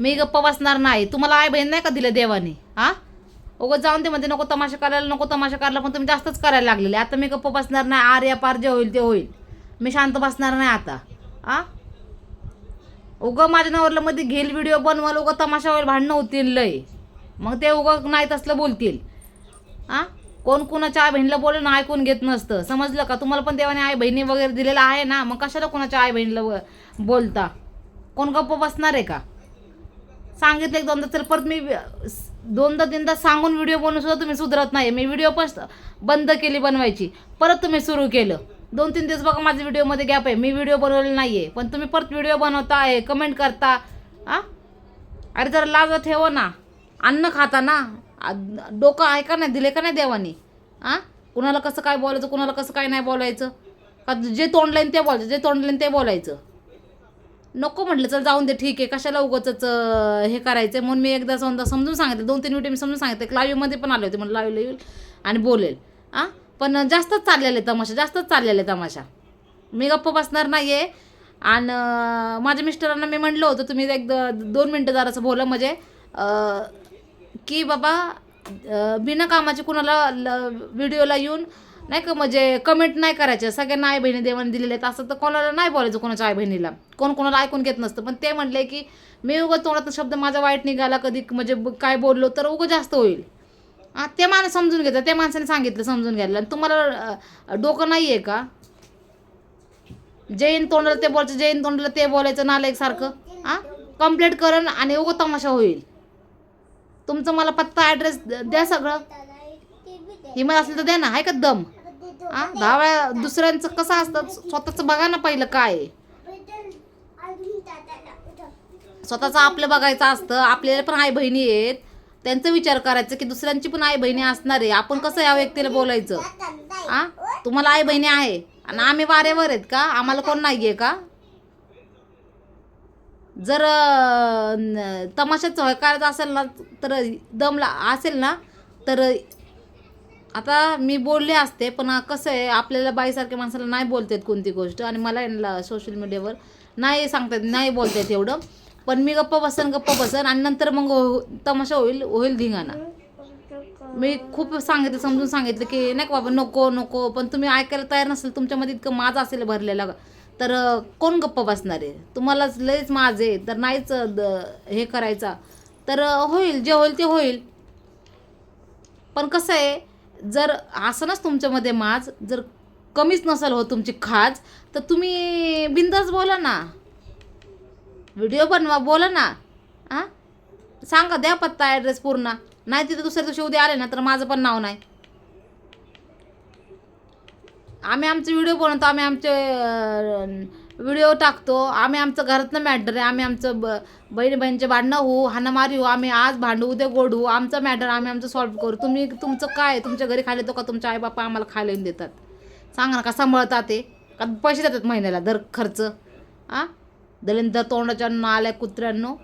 मी गप्प बसणार नाही. तुम्हाला आई बहीण नाही का दिलं देवाने? हा? उगं जाऊन ते म्हणते नको तमाशा करायला नको तमाशा करायला पण तुम्ही जास्तच करायला लागलेले. आता मी गप्प बसणार नाही आर या पार जे होईल ते होईल. मी शांत बसणार नाही आता. आ उगं माझ्या नवरला मध्ये घेईल व्हिडिओ बनवाल उगं तमाशा होईल भांडणं होतील लय. मग ते उगं नाही तसलं बोलतील. आ कोण कुणाच्या आई बहिणीला बोलून ऐकून घेत नसतं. समजलं का? तुम्हाला पण देवाने आई बहिणी वगैरे दिलेलं आहे ना मग कशाला कोणाच्या आई बहिणीला बोलता? कोण गप्प बसणार आहे का? सांगितलं एक दोनदा तर परत मी दोनदा तीनदा सांगून व्हिडिओ बनवून सुद्धा तुम्ही सुधरत नाही मी व्हिडिओ पण बंद केली बनवायची. परत तुम्ही सुरू केलं. दोन तीन दिवस बघा माझ्या व्हिडिओमध्ये गॅप आहे. मी व्हिडिओ बनवलेला नाही आहे पण तुम्ही परत व्हिडिओ बनवता आहे कमेंट करता. आ अरे जरा लाज ठेवा ना. अन्न खाता ना. डोकं आहे का नाही? दिले का नाही देवाने? आ कुणाला कसं काय बोलायचं? कुणाला कसं काय नाही बोलायचं? का जे तोंडलं ते बोलायचं. जे तोंडलं ते बोलायचं. नको म्हटलं चल जाऊन दे ठीक आहे कशाला उगाच हे करायचं म्हणून मी एकदा समजा समजून सांगितलं दोन तीन मिनिटं मी समजून सांगितलं लाईव्हमध्ये पण आले होते म्हणून लाईव्ह येईल आणि बोलेल. आ? पण जास्तच चाललेले तमाशा जास्तच चाललेले तमाशा. मी गप्प बसणार नाही आहे आणि माझ्या मिस्टरांना मी म्हणलं होतं तुम्ही एक द- दोन मिनटं जरासं बोला म्हणजे की बाबा बिना कामाचे कुणाला ल- व्हिडिओला येऊन नाही का म्हणजे कमेंट नाही करायचे. सगळ्यांना आई बहिणी देवाने दिलेले आहेत. असं तर कोणाला नाही बोलायचं कोणाच्या आई बहिणीला कोण कोणाला ऐकून घेत नसतं. पण ते म्हटले की मी उगं तोंडात शब्द माझा वाईट निघाला कधी म्हणजे काय बोललो तर उगं जास्त होईल. हां ते माणूस समजून घेतलं त्या माणसाने सांगितलं समजून घ्यायला. आणि तुम्हाला डोकं नाही आहे का? जैन तोंडाला ते बोलायचं जैन तोंडाला ते बोलायचं नालायक सारखं. हां कंप्लेंट करण आणि उगं तमाशा होईल. तुमचं मला पत्ता ॲड्रेस द्या सगळं. हिमत असेल तर द्या ना आहे का दम? हा दहा वेळा दुसऱ्यांचं कसं असतं? स्वतःचं बघा ना पहिलं काय आहे. स्वतःचं आपलं बघायचं असतं. आपल्याला पण आई बहिणी आहेत. त्यांचा विचार करायचा की दुसऱ्यांची पण आई बहिणी असणार आहे. आपण कसं या व्यक्तीला बोलायचं? हा तुम्हाला आई बहिणी आहे. आणि आम्ही वाऱ्यावर आहेत का? आम्हाला कोण नाही आहे का? जर तमाशाच करायचं असेल ना तर दमला असेल ना तर आता मी बोलले असते पण कसं आहे आपल्याला बाईसारख्या माणसाला नाही बोलतात कोणती गोष्ट. आणि मला यांना सोशल मीडियावर नाही सांगता येत नाही बोलतात एवढं. पण मी गप्प बसन गप्प बसन आणि नंतर मग हो- तमाशा होईल होईल धिंगाणा. मी खूप सांगितलं समजून सांगितलं की नाही का बाबा नको नको पण तुम्ही ऐकायला तयार नसेल तुमच्यामध्ये इतकं माझं असेल भरलेलं. तर कोण गप्प बसणार आहे? तुम्हालाच लयच माझ आहे तर नाहीच द- हे करायचा. तर होईल जे होईल ते होईल. पण कसं आहे जर असं तुमच्यामध्ये माज जर कमीच नसेल हो तुमची खाज तर तुम्ही बिंदास बोला ना. व्हिडिओ बनवा बोला ना. हां सांगा द्या पत्ता ॲड्रेस पूर्ण. नाही तिथे दुसऱ्या दिवशी उद्या आले ना तर माझं पण नाव नाही. आम्ही आमचे व्हिडिओ बनवतो आम्ही आमचे व्हिडिओ टाकतो. आम्ही आमचं घरातनं मॅटर आहे. आम्ही आमचं ब बहीण बहिणीचे भांडणं होऊ हाणामारी होऊ आम्ही आज भांडू उद्या गोड होऊ आमचं मॅटर आम्ही आमचं सॉल्व करू. तुम्ही तुमचं काय? तुमच्या घरी खायला येतो का तुमच्या आईबापा आम्हाला खायला येऊन देतात? सांगा ना का सांभाळतात ते? का पैसे देतात महिन्याला दर खर्च? आ? दलिंदर तोंडाच्या आल्या कुत्र्यांनो